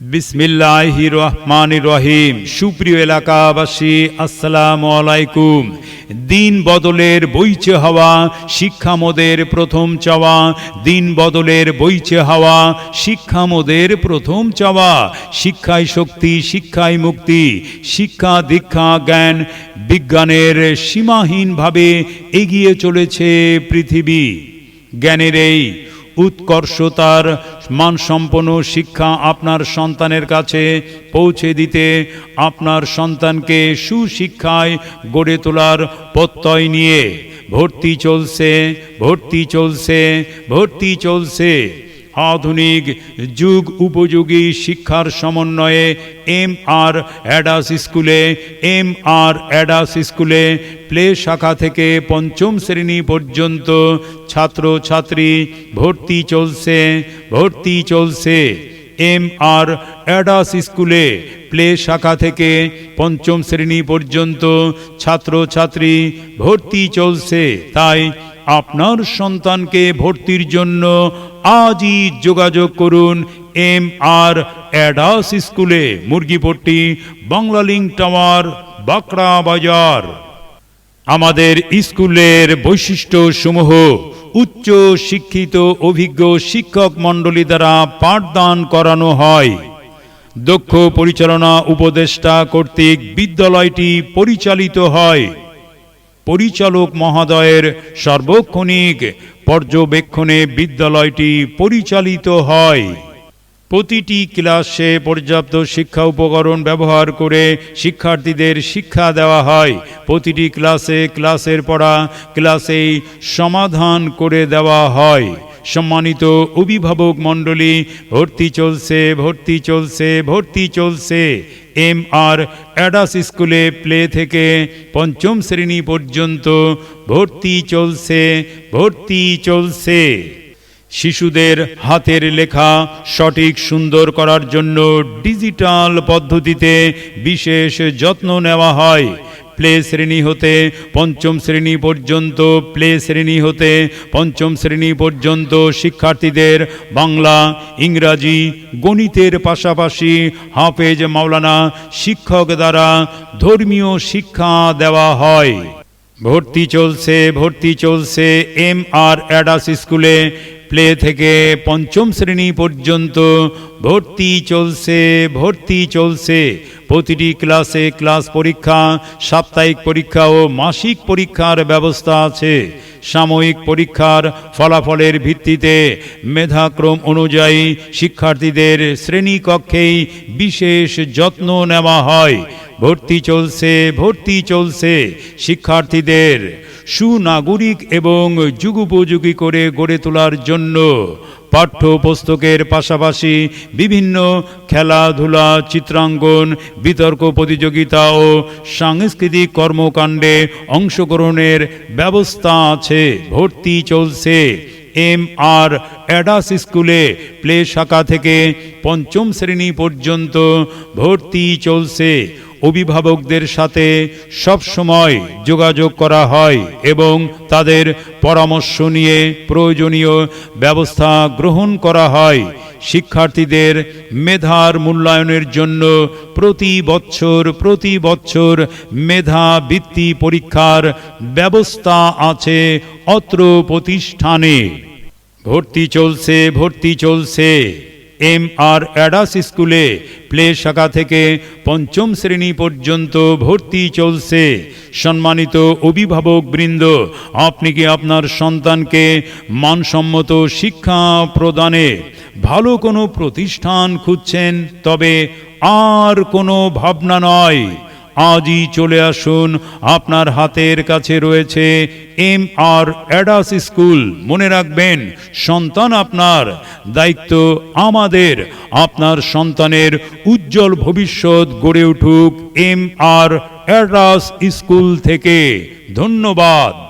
বিসমিল্লাহ রহমান রহিম সুপ্রিয় এলাকাবাসী, আসসালামু আলাইকুম। দিন বদলের বইছে হাওয়া, শিক্ষা মোদের প্রথম চাওয়া। দিন বদলের বইছে হাওয়া, শিক্ষা মোদের প্রথম চাওয়া। শিক্ষায় শক্তি শিক্ষায় মুক্তি। শিক্ষা, দীক্ষা, জ্ঞান বিজ্ঞানের সীমাহীনভাবে এগিয়ে চলেছে পৃথিবী। জ্ঞানের এই উৎকর্ষতার মানসম্পন্ন শিক্ষা আপনার সন্তানের কাছে পৌঁছে দিতে আপনার সন্তানকে সুশিক্ষায় গড়ে তোলার প্রত্যয় নিয়ে। ভর্তি চলছে ভর্তি চলছে ভর্তি চলছে। আধুনিক যুগ উপযোগী শিক্ষার সমন্বয়ে এম আর অ্যাডাস স্কুলে এম আর অ্যাডাস স্কুলে প্লে শাখা থেকে পঞ্চম শ্রেণি পর্যন্ত ছাত্র ছাত্রী ভর্তি চলছে ভর্তি চলছে। এম আর অ্যাডাস স্কুলে প্লে শাখা থেকে পঞ্চম শ্রেণি পর্যন্ত ছাত্র ছাত্রী ভর্তি চলছে। তাই আপনার সন্তানকে ভর্তির জন্য আজই যোগাযোগ করুন এম আর অ্যাডাস স্কুলে, মুরগিপট্টি বাংলালিং টাওয়ার, বাঁকড়া বাজার। আমাদের স্কুলের বৈশিষ্ট্য সমূহ উচ্চ শিক্ষিত অভিজ্ঞ শিক্ষক মণ্ডলী দ্বারা পাঠদান করানো হয়। দক্ষ পরিচালনা উপদেষ্টা কর্তৃক বিদ্যালয়টি পরিচালিত হয়। পরিচালক মহোদয়ের সার্বক্ষণিক পর্যবেক্ষণে বিদ্যালয়টি পরিচালিত হয়। প্রতিটি ক্লাসে পর্যাপ্ত শিক্ষা উপকরণ ব্যবহার করে শিক্ষার্থীদের শিক্ষা দেওয়া হয়। প্রতিটি ক্লাসে ক্লাসের পড়া ক্লাসেই সমাধান করে দেওয়া হয়। সম্মানিত অভিভাবক মণ্ডলী, ভর্তি চলছে ভর্তি চলছে ভর্তি চলছে। এম আর অ্যাডাস স্কুলে প্লে থেকে পঞ্চম শ্রেণি পর্যন্ত ভর্তি চলছে ভর্তি চলছে। শিশুদের হাতের লেখা সঠিক সুন্দর করার জন্য ডিজিটাল পদ্ধতিতে বিশেষ যত্ন নেওয়া হয়। প্লে শ্রেণি হতে পঞ্চম শ্রেণি পর্যন্ত, প্লে শ্রেণি হতে পঞ্চম শ্রেণি পর্যন্ত শিক্ষার্থীদের বাংলা, ইংরাজি, গণিতের পাশাপাশি হাফেজ মাওলানা শিক্ষক দ্বারা ধর্মীয় শিক্ষা দেওয়া হয়। ভর্তি চলছে ভর্তি চলছে এম আর অ্যাডাস স্কুলে প্লে থেকে পঞ্চম শ্রেণি পর্যন্ত ভর্তি চলছে ভর্তি চলছে। প্রতিটি ক্লাসে ক্লাস পরীক্ষা, সাপ্তাহিক পরীক্ষা ও মাসিক পরীক্ষার ব্যবস্থা আছে। সাময়িক পরীক্ষার ফলাফলের ভিত্তিতে মেধাক্রম অনুযায়ী শিক্ষার্থীদের শ্রেণীকক্ষেই বিশেষ যত্ন নেওয়া হয়। ভর্তি চলছে ভর্তি চলছে শিক্ষার্থীদের সুনাগরিক এবং যুগোপযোগী করে গড়ে তোলার জন্য পাঠ্যপুস্তকের পাশাপাশি বিভিন্ন খেলাধুলা, চিত্রাঙ্কন, বিতর্ক প্রতিযোগিতা ও সাংস্কৃতিক কর্মকাণ্ডে অংশগ্রহণের ব্যবস্থা আছে। ভর্তি চলছে এম আর অ্যাডাস স্কুলে প্লে শাখা থেকে পঞ্চম শ্রেণি পর্যন্ত ভর্তি চলছে। অভিভাবকদের সাথে সব সময় যোগাযোগ করা হয় এবং তাদের পরামর্শ নিয়ে প্রয়োজনীয় ব্যবস্থা গ্রহণ করা হয়। শিক্ষার্থীদের মেধার মূল্যায়নের জন্য প্রতি বছর প্রতি বছর মেধা বৃত্তি পরীক্ষার ব্যবস্থা আছে অত্র প্রতিষ্ঠানে। ভর্তি চলছে ভর্তি চলছে। এম আর অ্যাডাস স্কুলে প্লে শাখা থেকে পঞ্চম শ্রেণি পর্যন্ত ভর্তি চলছে। সম্মানিত অভিভাবক বৃন্দ, আপনি কি আপনার সন্তানকে মানসম্মত শিক্ষা প্রদানে ভালো কোনো প্রতিষ্ঠান খুঁজছেন? তবে আর কোনো ভাবনা নয়। আজই চলে আসুন। আপনার হাতের কাছে রয়েছে এম আর অ্যাডাস স্কুল। মনে রাখবেন, সন্তান আপনার, দায়িত্ব আমাদের। আপনার সন্তানের উজ্জ্বল ভবিষ্যৎ গড়ে উঠুক এম আর অ্যাডাস স্কুল থেকে। ধন্যবাদ।